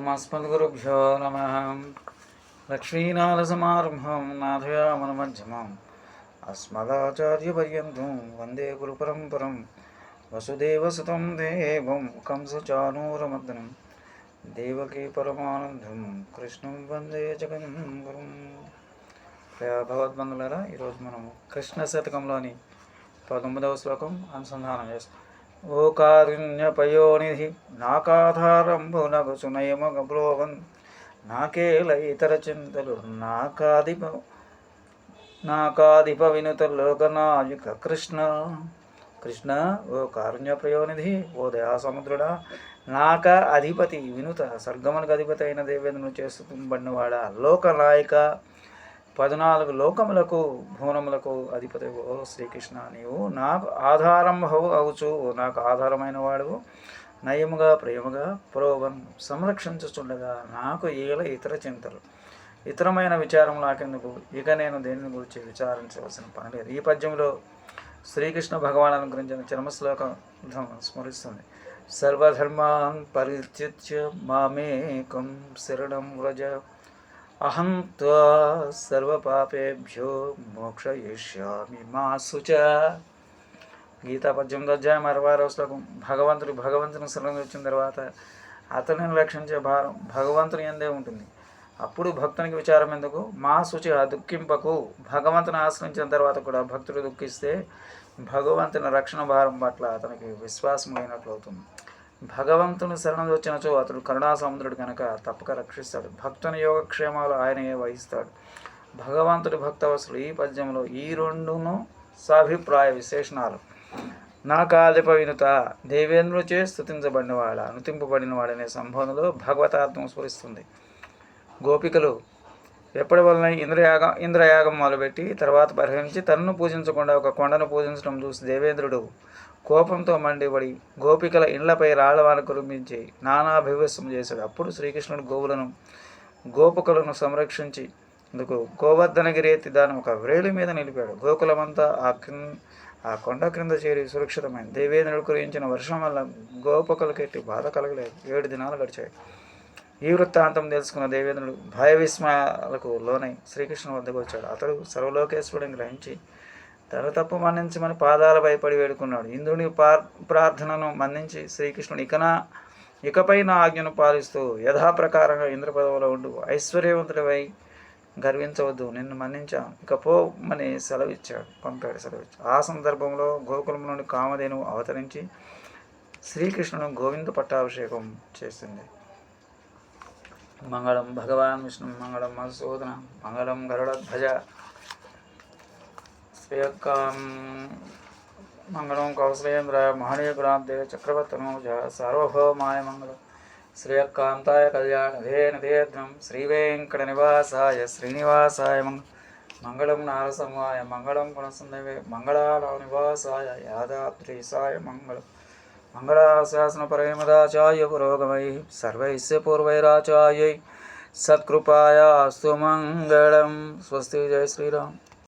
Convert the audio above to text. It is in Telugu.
ఓం అస్మద్గురుభ్యో నమ. లక్ష్మీనాథసమారంభం నాథయామనమధ్యమం. అస్మదాచార్యపర్యంతం వందే గురుపరంపరం. వసుదేవసుతం దేవం కంసచానూరమర్దనం. దేవకీ పరమానందం. కృష్ణం వందే జగన్ గురుం ప్రియ భగవద్బంధులారా ఈరోజు మనం కృష్ణ శతకంలోని పంతొమ్మిదవ శ్లోకం అనుసంధానం చేస్తాం ఓ కారుణ్యపయోనిధి నాకాధారంభు నగు సునయమగ బ్రోవన్ నాకేల ఇతర చింతలు నాకాదిప నాకాదిప వినుత లోకనాయుక కృష్ణ. కృష్ణ ఓ కారుణ్య ప్రయోనిధి ఓ దయాసముద్రుడా నాక అధిపతి వినుత సర్గమునకు అధిపతి అయిన దేవేంద్రుని చేస్తుబడినవాడ లోకనాయక. పద్నాలుగు లోకములకు భువనములకు అధిపతి ఓ శ్రీకృష్ణ నీవు. నాకు ఆధారం అవుచు. నాకు ఆధారమైన వాడు నయముగా ప్రేమగా ప్రోవన్ సంరక్షించుచుండగా నాకు ఏల ఇతర చింతలు. ఇతరమైన విచారం నాకెందుకు? ఇక నేను దేనిని గురించి విచారించవలసిన పని లేదు. ఈ పద్యంలో శ్రీకృష్ణ భగవాన్ అనుగ్రహించిన చర్మశ్లోకం స్మరిస్తుంది. సర్వధర్మాన్ పరిత్యుత్య మామేకం శరణం వ్రజ అహం త్వా సర్వపాపేభ్యో మోక్షయిష్యామి మా సుచ గీతా పద్యములు అధ్యాయం అరవై ఆరవ శ్లోకం. భగవంతుడు భగవంతుని శరణం వచ్చిన తర్వాత అతనిని రక్షించే భారం భగవంతుని ఎందే ఉంటుంది. అప్పుడు భక్తునికి విచారం ఎందుకు? మా శుచి దుఃఖింపకు. భగవంతుని ఆశ్రయించిన తర్వాత కూడా భక్తుడు దుఃఖిస్తే భగవంతుని రక్షణ భారం పట్ల అతనికి విశ్వాసం లేనట్లు అవుతుంది భగవంతుని శరణం వచ్చినచో అతడు కరుణాసముద్రుడు కనుక తప్పక రక్షిస్తాడు. భక్తుని యోగక్షేమాలు ఆయనే వహిస్తాడు. భగవంతుడి భక్తవసులు ఈ పద్యంలో ఈ రెండును సాభిప్రాయ విశేషణాలు. నా కాలిప వినుత దేవేంద్రుచే స్థుతించబడినవాడ అనుతింపబడినవాడనే సంబోధనలో భగవతార్థం స్ఫురిస్తుంది. గోపికలు ఎప్పటి వలన ఇంద్రయాగం ఇంద్రయాగం మొదలుపెట్టి తర్వాత పరిహరించి తనను పూజించకుండా ఒక కొండను పూజించడం చూసి దేవేంద్రుడు కోపంతో మండిపడి గోపికల ఇండ్లపై రాళ్ళవాన కురిపించి నానాభివసం చేశాడు. అప్పుడు శ్రీకృష్ణుడు గోవులను గోపికలను సంరక్షించి అందుకు గోవర్ధనగిరి ఎత్తి దాన్ని ఒక వ్రేలి మీద నిలిపాడు. గోకులమంతా ఆ క్రింద ఆ కొండ క్రింద చేరి సురక్షితమైంది. దేవేంద్రుడు కురించిన వర్షం వల్ల గోపకులకెట్టి బాధ కలగలేదు. ఏడు దినాలు గడిచాయి. ఈ వృత్తాంతం తెలుసుకున్న దేవేంద్రుడు భయ విస్మయాలకు లోనై శ్రీకృష్ణుని వద్దకు వచ్చాడు. అతడు సర్వలోకేశ్వరుడిని గ్రహించి తన తప్పు మన్నించమని పాదాల భయపడి వేడుకున్నాడు. ఇంద్రుని ప్రార్థనను మన్నించి శ్రీకృష్ణుడు ఇకనా ఇకపై నా ఆజ్ఞను పాలిస్తూ యథాప్రకారంగా ఇంద్ర పదవిలో ఉండు. ఐశ్వర్యవంతుడివై గర్వించవద్దు. నిన్ను మన్నించాను. ఇక పోమని సెలవిచ్చాడు. పంపాడు సెలవిచ్చాడు. ఆ సందర్భంలో గోకులం నుండి కామధేను అవతరించి శ్రీకృష్ణును గోవింద పట్టాభిషేకం చేసింది. మంగళం భగవాన్ విష్ణు మంగళం మధుసూదన మంగళం గరుడధ్వజ శ్రేయక్కాం మంగళం కౌశలేంద్ర మహనీయగుణాబ్దే చక్రవర్తనోజ సార్వభౌమాయ మంగళం. శ్రేయక్కాంతాయ కళ్యాణధేన ధేద్రం శ్రీవేంకట నివాసాయ శ్రీనివాసాయ మంగళం మంగళం నారసంహాయ మంగళం గుణసుందవే మంగళాలవ నివాసాయ యాదాద్రీసాయ మంగళం. మంగళాశాసన పరమదాచార్య పురోగమై సర్వైస్య పూర్వైరాచార్యై సత్కృపాయాస్తు మంగళం స్వస్తి జయ శ్రీరామ్